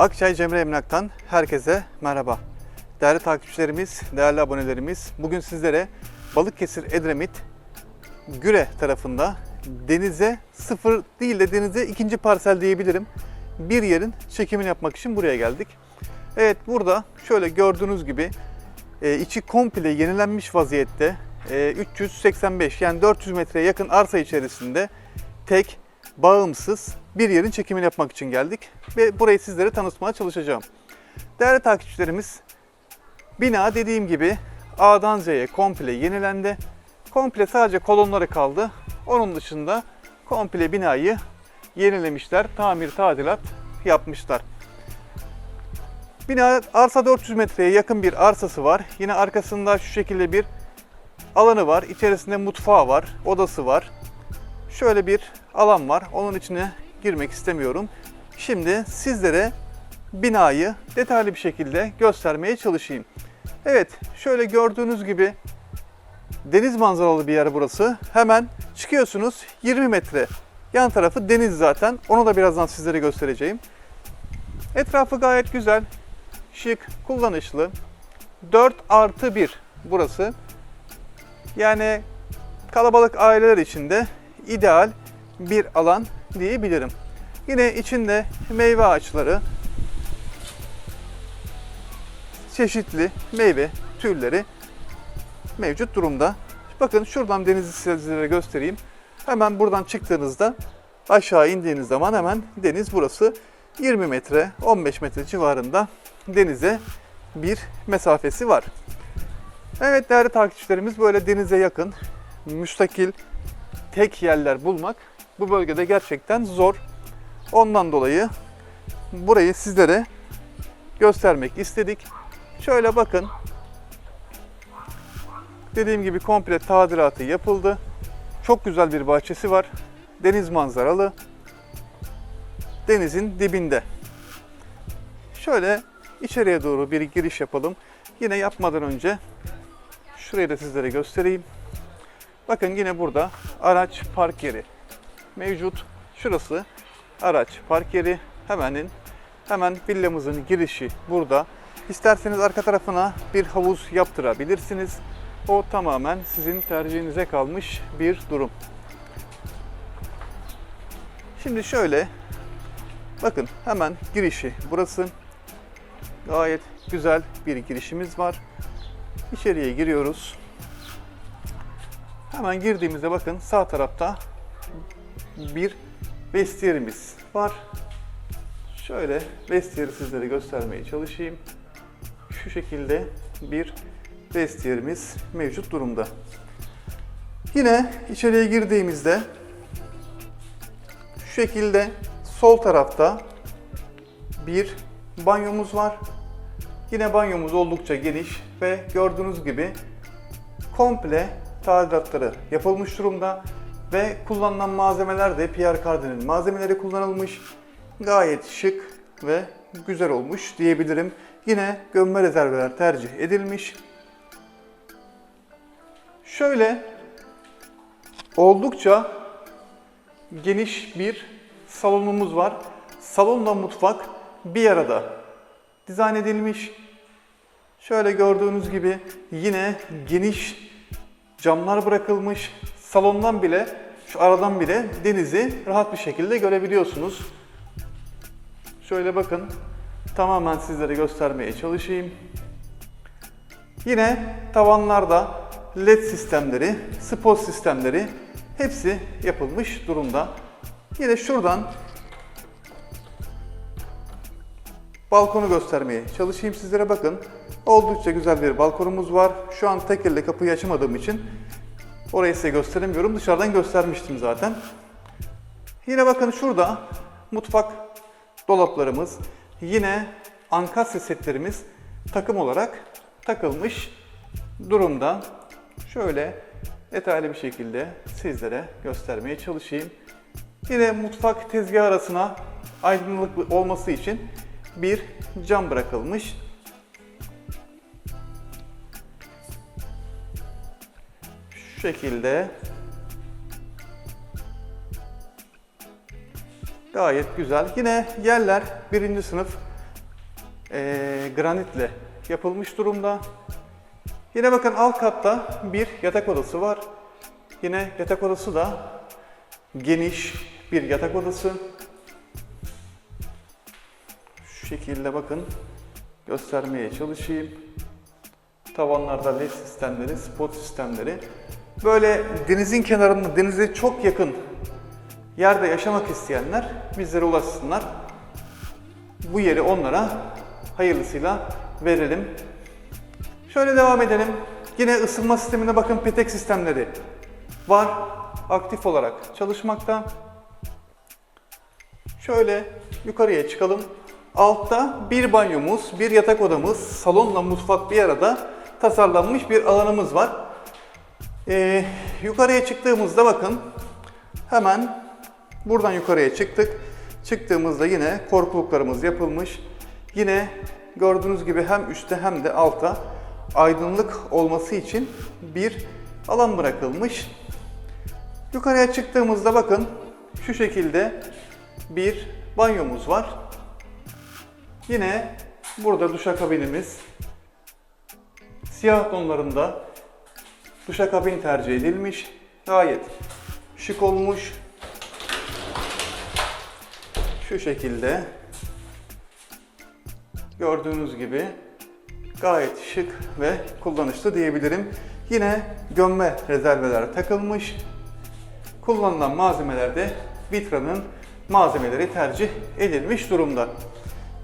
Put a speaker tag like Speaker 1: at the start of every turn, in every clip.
Speaker 1: Akçay Cemre Emlak'tan herkese merhaba. Değerli takipçilerimiz, değerli abonelerimiz, bugün sizlere Balıkesir Edremit Güre tarafında denize sıfır değil de denize ikinci parsel diyebilirim. Bir yerin çekimini yapmak için buraya geldik. Evet burada şöyle gördüğünüz gibi e, içi komple yenilenmiş vaziyette e, 385 yani 400 metreye yakın arsa içerisinde tek bağımsız bir yerin çekimini yapmak için geldik ve burayı sizlere tanıtmaya çalışacağım. Değerli takipçilerimiz, bina dediğim gibi A'dan Z'ye komple yenilendi. Komple sadece kolonları kaldı. Onun dışında komple binayı yenilemişler, tamir, tadilat yapmışlar. Bina arsa 400 metreye yakın bir arsası var. Yine arkasında şu şekilde bir alanı var. İçerisinde mutfağı var, odası var. Şöyle bir alan var. Onun içine girmek istemiyorum. Şimdi sizlere binayı detaylı bir şekilde göstermeye çalışayım. Evet, şöyle gördüğünüz gibi deniz manzaralı bir yer burası. Hemen çıkıyorsunuz 20 metre. Yan tarafı deniz zaten. Onu da birazdan sizlere göstereceğim. Etrafı gayet güzel, şık, kullanışlı. 4 artı 1 burası. Yani kalabalık aileler için de ideal bir alan diyebilirim. Yine içinde meyve ağaçları, çeşitli meyve türleri mevcut durumda. Bakın şuradan denizi sizlere göstereyim. Hemen buradan çıktığınızda aşağı indiğiniz zaman hemen deniz burası 20 metre 15 metre civarında denize bir mesafesi var. Evet değerli takipçilerimiz böyle denize yakın müstakil tek yerler bulmak bu bölgede gerçekten zor. Ondan dolayı burayı sizlere göstermek istedik. Şöyle bakın. Dediğim gibi komple tadilatı yapıldı. Çok güzel bir bahçesi var. Deniz manzaralı. Denizin dibinde. Şöyle içeriye doğru bir giriş yapalım. Yine yapmadan önce şurayı da sizlere göstereyim. Bakın yine burada araç park yeri mevcut. Şurası araç park yeri. Hemenin hemen villamızın girişi burada. İsterseniz arka tarafına bir havuz yaptırabilirsiniz. O tamamen sizin tercihinize kalmış bir durum. Şimdi şöyle bakın hemen girişi burası. Gayet güzel bir girişimiz var. İçeriye giriyoruz. Hemen girdiğimizde bakın sağ tarafta bir vestiyerimiz var. Şöyle vestiyeri sizlere göstermeye çalışayım. Şu şekilde bir vestiyerimiz mevcut durumda. Yine içeriye girdiğimizde şu şekilde sol tarafta bir banyomuz var. Yine banyomuz oldukça geniş ve gördüğünüz gibi komple tadilatları yapılmış durumda ve kullanılan malzemeler de Pierre Cardin'in malzemeleri kullanılmış. Gayet şık ve güzel olmuş diyebilirim. Yine gömme rezerveler tercih edilmiş. Şöyle oldukça geniş bir salonumuz var. Salonla mutfak bir arada dizayn edilmiş. Şöyle gördüğünüz gibi yine geniş camlar bırakılmış. Salondan bile, şu aradan bile denizi rahat bir şekilde görebiliyorsunuz. Şöyle bakın, tamamen sizlere göstermeye çalışayım. Yine tavanlarda led sistemleri, spot sistemleri hepsi yapılmış durumda. Yine şuradan balkonu göstermeye çalışayım sizlere bakın. Oldukça güzel bir balkonumuz var. Şu an tek elle kapıyı açamadığım için orayı size gösteremiyorum. Dışarıdan göstermiştim zaten. Yine bakın şurada mutfak dolaplarımız, yine ankasya setlerimiz takım olarak takılmış durumda. Şöyle detaylı bir şekilde sizlere göstermeye çalışayım. Yine mutfak tezgah arasına aydınlık olması için bir cam bırakılmış. Şekilde gayet güzel. Yine yerler birinci sınıf eee, granitle yapılmış durumda. Yine bakın alt katta bir yatak odası var. Yine yatak odası da geniş bir yatak odası. Şu şekilde bakın göstermeye çalışayım. Tavanlarda led sistemleri, spot sistemleri. Böyle denizin kenarında, denize çok yakın yerde yaşamak isteyenler bizlere ulaşsınlar. Bu yeri onlara hayırlısıyla verelim. Şöyle devam edelim. Yine ısınma sistemine bakın petek sistemleri var. Aktif olarak çalışmakta. Şöyle yukarıya çıkalım. Altta bir banyomuz, bir yatak odamız, salonla mutfak bir arada tasarlanmış bir alanımız var. Ee, yukarıya çıktığımızda bakın hemen buradan yukarıya çıktık. Çıktığımızda yine korkuluklarımız yapılmış. Yine gördüğünüz gibi hem üstte hem de alta aydınlık olması için bir alan bırakılmış. Yukarıya çıktığımızda bakın şu şekilde bir banyomuz var. Yine burada duşakabinimiz siyah tonlarında duşakabin tercih edilmiş. Gayet şık olmuş. Şu şekilde gördüğünüz gibi gayet şık ve kullanışlı diyebilirim. Yine gömme rezerveler takılmış. Kullanılan malzemelerde Vitra'nın malzemeleri tercih edilmiş durumda.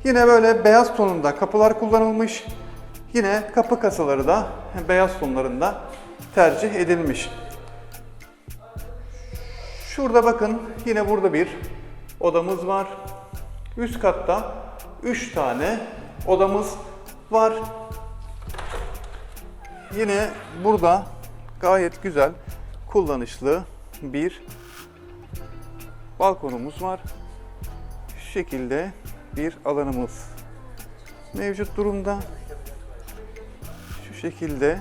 Speaker 1: Yine böyle beyaz tonunda kapılar kullanılmış. Yine kapı kasaları da beyaz tonlarında tercih edilmiş. Şurada bakın yine burada bir odamız var. Üst katta 3 tane odamız var. Yine burada gayet güzel, kullanışlı bir balkonumuz var. Şu şekilde bir alanımız mevcut durumda. Şu şekilde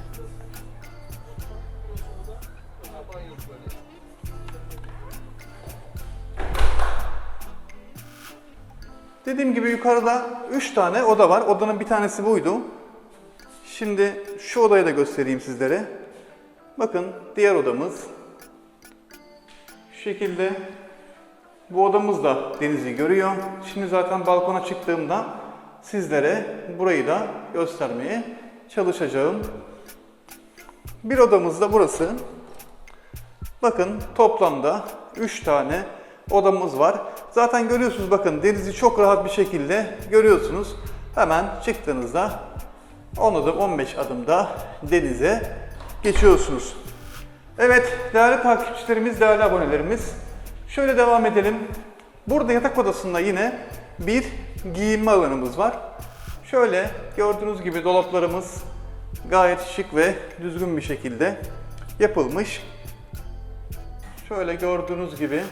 Speaker 1: Dediğim gibi yukarıda 3 tane oda var. Odanın bir tanesi buydu. Şimdi şu odayı da göstereyim sizlere. Bakın diğer odamız. Şu şekilde bu odamız da denizi görüyor. Şimdi zaten balkona çıktığımda sizlere burayı da göstermeye çalışacağım. Bir odamız da burası. Bakın toplamda 3 tane odamız var. Zaten görüyorsunuz bakın denizi çok rahat bir şekilde görüyorsunuz. Hemen çıktığınızda 10 adım 15 adımda denize geçiyorsunuz. Evet değerli takipçilerimiz, değerli abonelerimiz. Şöyle devam edelim. Burada yatak odasında yine bir giyinme alanımız var. Şöyle gördüğünüz gibi dolaplarımız gayet şık ve düzgün bir şekilde yapılmış. Şöyle gördüğünüz gibi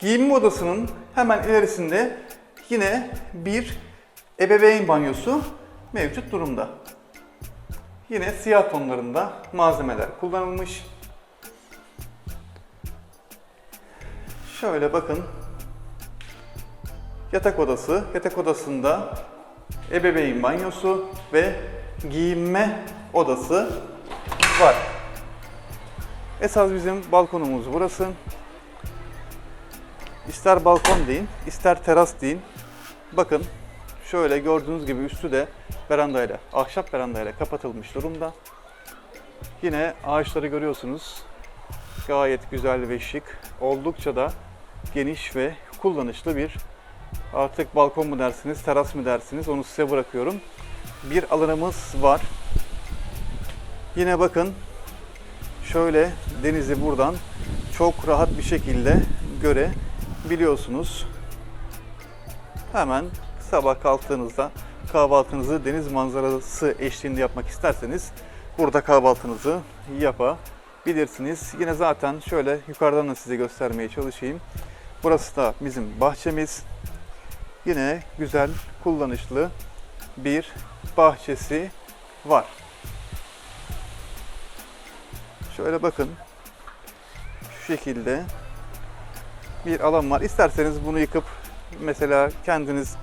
Speaker 1: Giyinme odasının hemen ilerisinde yine bir ebeveyn banyosu mevcut durumda. Yine siyah tonlarında malzemeler kullanılmış. Şöyle bakın. Yatak odası. Yatak odasında ebeveyn banyosu ve giyinme odası var. Esas bizim balkonumuz burası. İster balkon deyin, ister teras deyin. Bakın şöyle gördüğünüz gibi üstü de verandayla, ahşap verandayla kapatılmış durumda. Yine ağaçları görüyorsunuz. Gayet güzel ve şık. Oldukça da geniş ve kullanışlı bir artık balkon mu dersiniz, teras mı dersiniz onu size bırakıyorum. Bir alanımız var. Yine bakın şöyle denizi buradan çok rahat bir şekilde görebiliyorsunuz. Hemen sabah kalktığınızda kahvaltınızı deniz manzarası eşliğinde yapmak isterseniz burada kahvaltınızı yapabilirsiniz. Yine zaten şöyle yukarıdan da size göstermeye çalışayım. Burası da bizim bahçemiz. Yine güzel, kullanışlı bir bahçesi var. Şöyle bakın. Şu şekilde bir alan var. İsterseniz bunu yıkıp Mesela kendiniz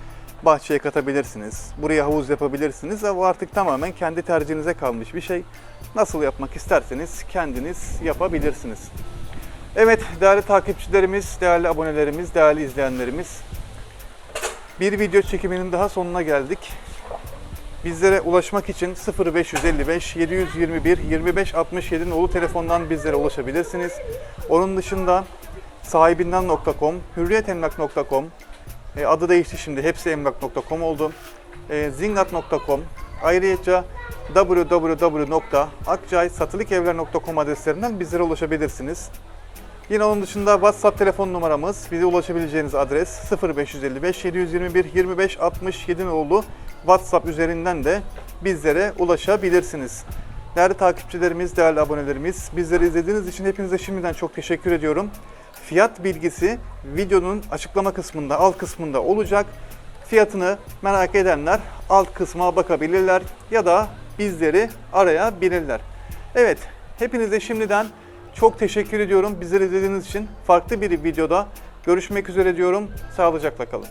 Speaker 1: bahçeye katabilirsiniz. Buraya havuz yapabilirsiniz. Bu artık tamamen kendi tercihinize kalmış bir şey. Nasıl yapmak isterseniz kendiniz yapabilirsiniz. Evet değerli takipçilerimiz, değerli abonelerimiz, değerli izleyenlerimiz. Bir video çekiminin daha sonuna geldik. Bizlere ulaşmak için 0555 721 25 67 nolu telefondan bizlere ulaşabilirsiniz. Onun dışında sahibinden.com, hürriyetemlak.com, e, adı değişti şimdi hepsi emlak.com oldu. E, zingat.com, ayrıca www.akcaysatılıkevler.com adreslerinden bizlere ulaşabilirsiniz. Yine onun dışında WhatsApp telefon numaramız, bize ulaşabileceğiniz adres 0555 721 25 67 nolu WhatsApp üzerinden de bizlere ulaşabilirsiniz. Değerli takipçilerimiz, değerli abonelerimiz, bizleri izlediğiniz için hepinize şimdiden çok teşekkür ediyorum. Fiyat bilgisi videonun açıklama kısmında, alt kısmında olacak. Fiyatını merak edenler alt kısma bakabilirler ya da bizleri arayabilirler. Evet, hepinize şimdiden çok teşekkür ediyorum. Bizleri izlediğiniz için farklı bir videoda görüşmek üzere diyorum. Sağlıcakla kalın.